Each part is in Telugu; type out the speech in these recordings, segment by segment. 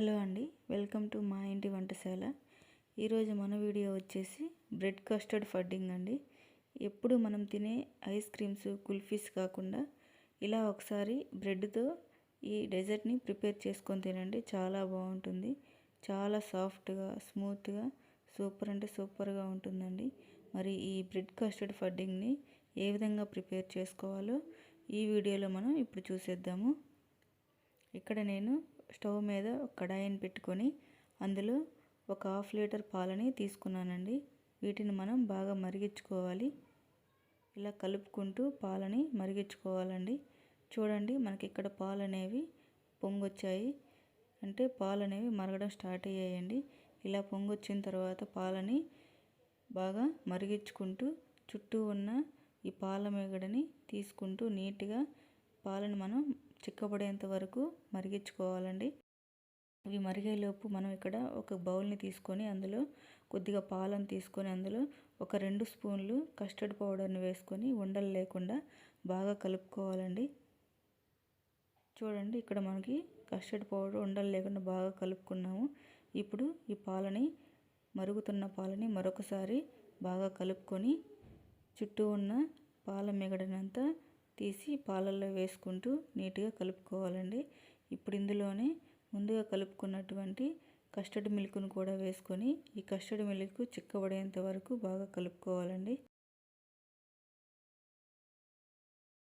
హలో అండి వెల్కమ్ టు మా ఇంటి వంటశాల. ఈరోజు మన వీడియో వచ్చేసి బ్రెడ్ కస్టర్డ్ ఫడ్డింగ్ అండి. ఎప్పుడు మనం తినే ఐస్ క్రీమ్స్ కుల్ఫీస్ కాకుండా ఇలా ఒకసారి బ్రెడ్తో ఈ డెజర్ట్ని ప్రిపేర్ చేసుకొని తినండి చాలా బాగుంటుంది. చాలా సాఫ్ట్గా స్మూత్గా సూపర్ అంటే సూపర్గా ఉంటుందండి. మరి ఈ బ్రెడ్ కస్టర్డ్ ఫడ్డింగ్ని ఏ విధంగా ప్రిపేర్ చేసుకోవాలో ఈ వీడియోలో మనం ఇప్పుడు చూసేద్దాము. ఇక్కడ నేను స్టవ్ మీద కడాయిని పెట్టుకొని అందులో ఒక హాఫ్ లీటర్ పాలని తీసుకున్నానండి. వీటిని మనం బాగా మరిగించుకోవాలి. ఇలా కలుపుకుంటూ పాలని మరిగించుకోవాలండి. చూడండి మనకి ఇక్కడ పాలు అనేవి పొంగొచ్చాయి. అంటే పాలు అనేవి మరగడం స్టార్ట్ అయ్యాయండి. ఇలా పొంగొచ్చిన తర్వాత పాలని బాగా మరిగించుకుంటూ చుట్టూ ఉన్న ఈ పాల మేగడని తీసుకుంటూ నీట్గా పాలను మనం చిక్కబడేంత వరకు మరిగించుకోవాలండి. ఇవి మరిగేలోపు మనం ఇక్కడ ఒక బౌల్ని తీసుకొని అందులో కొద్దిగా పాలను తీసుకొని అందులో ఒక రెండు స్పూన్లు కస్టర్డ్ పౌడర్ని వేసుకొని ఉండలు లేకుండా బాగా కలుపుకోవాలండి. చూడండి ఇక్కడ మనకి కస్టర్డ్ పౌడర్ ఉండలు లేకుండా బాగా కలుపుకున్నాము. ఇప్పుడు ఈ పాలని మరుగుతున్న పాలని మరొకసారి బాగా కలుపుకొని చుట్టూ ఉన్న పాల మిగడనంతా తీసి పాలల్లో వేసుకుంటూ నీట్గా కలుపుకోవాలండి. ఇప్పుడు ఇందులోనే ముందుగా కలుపుకున్నటువంటి కస్టర్డ్ మిల్క్ను కూడా వేసుకొని ఈ కస్టర్డ్ మిల్క్ చిక్కబడేంత వరకు బాగా కలుపుకోవాలండి.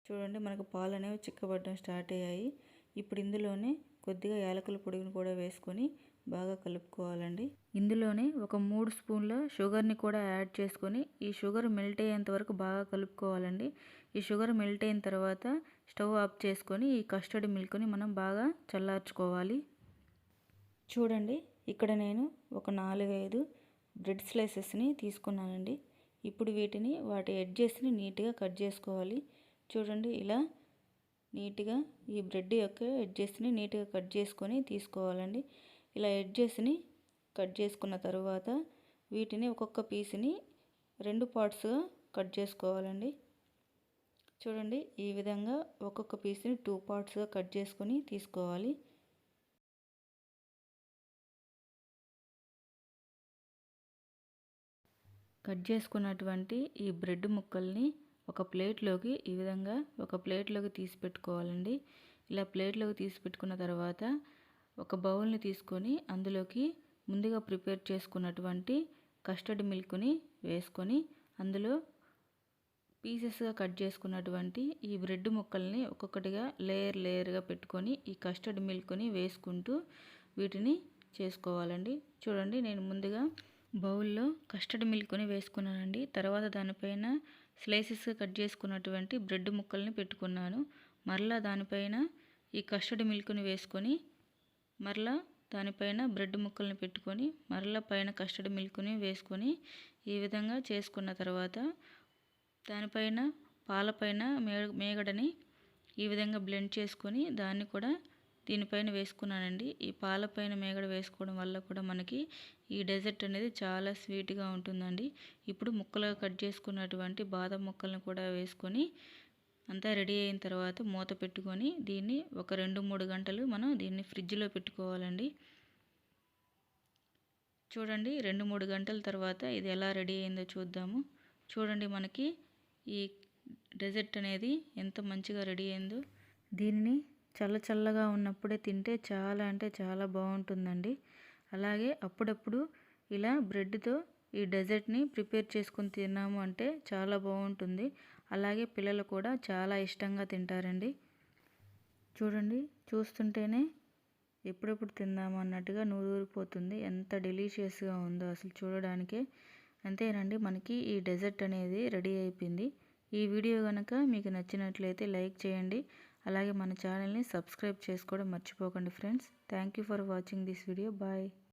చూడండి మనకు పాలు అనేవి చిక్కబడడం స్టార్ట్ అయ్యాయి. ఇప్పుడు ఇందులోనే కొద్దిగా యాలకుల పొడిని కూడా వేసుకొని బాగా కలుపుకోవాలండి. ఇందులోనే ఒక మూడు స్పూన్ల షుగర్ని కూడా యాడ్ చేసుకొని ఈ షుగర్ మెల్ట్ అయ్యేంత వరకు బాగా కలుపుకోవాలండి. ఈ షుగర్ మెల్ట్ అయిన తర్వాత స్టవ్ ఆఫ్ చేసుకొని ఈ కస్టర్డ్ మిల్క్ని మనం బాగా చల్లార్చుకోవాలి. చూడండి ఇక్కడ నేను ఒక నాలుగైదు బ్రెడ్ స్లైసెస్ని తీసుకున్నానండి. ఇప్పుడు వీటిని వాటి ఎడ్జెస్ని నీట్గా కట్ చేసుకోవాలి. చూడండి ఇలా నీట్గా ఈ బ్రెడ్ యొక్క ఎడ్జెస్ని నీట్గా కట్ చేసుకొని తీసుకోవాలండి. ఇలా ఎడ్జెస్ని కట్ చేసుకున్న తర్వాత వీటిని ఒక్కొక్క పీస్ని రెండు పార్ట్స్గా కట్ చేసుకోవాలండి. చూడండి ఈ విధంగా ఒక్కొక్క పీస్ని టూ పార్ట్స్గా కట్ చేసుకొని తీసుకోవాలి. కట్ చేసుకున్నటువంటి ఈ బ్రెడ్ ముక్కల్ని ఒక ప్లేట్లోకి ఈ విధంగా ఒక ప్లేట్లోకి తీసి పెట్టుకోవాలండి. ఇలా ప్లేట్లోకి తీసి పెట్టుకున్న తర్వాత ఒక బౌల్ని తీసుకొని అందులోకి ముందుగా ప్రిపేర్ చేసుకున్నటువంటి కస్టర్డ్ మిల్క్ని వేసుకొని అందులో పీసెస్గా కట్ చేసుకున్నటువంటి ఈ బ్రెడ్ ముక్కల్ని ఒక్కొక్కటిగా లేయర్ లేయర్గా పెట్టుకొని ఈ కస్టర్డ్ మిల్క్ని వేసుకుంటూ వీటిని చేసుకోవాలండి. చూడండి నేను ముందుగా బౌల్లో కస్టర్డ్ మిల్క్ని వేసుకున్నానండి. తర్వాత దానిపైన స్లైసెస్గా కట్ చేసుకున్నటువంటి బ్రెడ్ ముక్కల్ని పెట్టుకున్నాను. మరలా దానిపైన ఈ కస్టర్డ్ మిల్క్ని వేసుకొని మరలా దానిపైన బ్రెడ్ ముక్కల్ని పెట్టుకొని మరలా పైన కస్టర్డ్ మిల్క్ని వేసుకొని ఈ విధంగా చేసుకున్న తర్వాత దానిపైన పాలపైన మే మేగడని ఈ విధంగా బ్లెండ్ చేసుకొని దాన్ని కూడా దీనిపైన వేసుకున్నానండి. ఈ పాలపైన మేగడ వేసుకోవడం వల్ల కూడా మనకి ఈ డెజర్ట్ అనేది చాలా స్వీట్గా ఉంటుందండి. ఇప్పుడు ముక్కలుగా కట్ చేసుకున్నటువంటి బాదం ముక్కలను కూడా వేసుకొని అంతా రెడీ అయిన తర్వాత మూత పెట్టుకొని దీన్ని ఒక రెండు మూడు గంటలు మనం దీన్ని ఫ్రిడ్జ్లో పెట్టుకోవాలండి. చూడండి రెండు మూడు గంటల తర్వాత ఇది ఎలా రెడీ అయిందో చూద్దాము. చూడండి మనకి ఈ డెజర్ట్ అనేది ఎంత మంచిగా రెడీ అయిందో. దీనిని చల్ల చల్లగా ఉన్నప్పుడే తింటే చాలా అంటే చాలా బాగుంటుందండి. అలాగే అప్పుడప్పుడు ఇలా బ్రెడ్తో ఈ డెజర్ట్ని ప్రిపేర్ చేసుకుని తిన్నాము అంటే చాలా బాగుంటుంది. అలాగే పిల్లలు కూడా చాలా ఇష్టంగా తింటారండి. చూడండి చూస్తుంటేనే ఎప్పుడెప్పుడు తిందాము అన్నట్టుగా నూరూరిపోతుంది. ఎంత డెలీషియస్గా ఉందో అసలు చూడడానికే. అంతేనండి మనకి ఈ డెజర్ట్ అనేది రెడీ అయిపోయింది. ఈ వీడియో కనుక మీకు నచ్చినట్లయితే లైక్ చేయండి. అలాగే మన ఛానల్ని సబ్స్క్రైబ్ చేసుకోవడం మర్చిపోకండి friends. Thank for watching this video. Bye.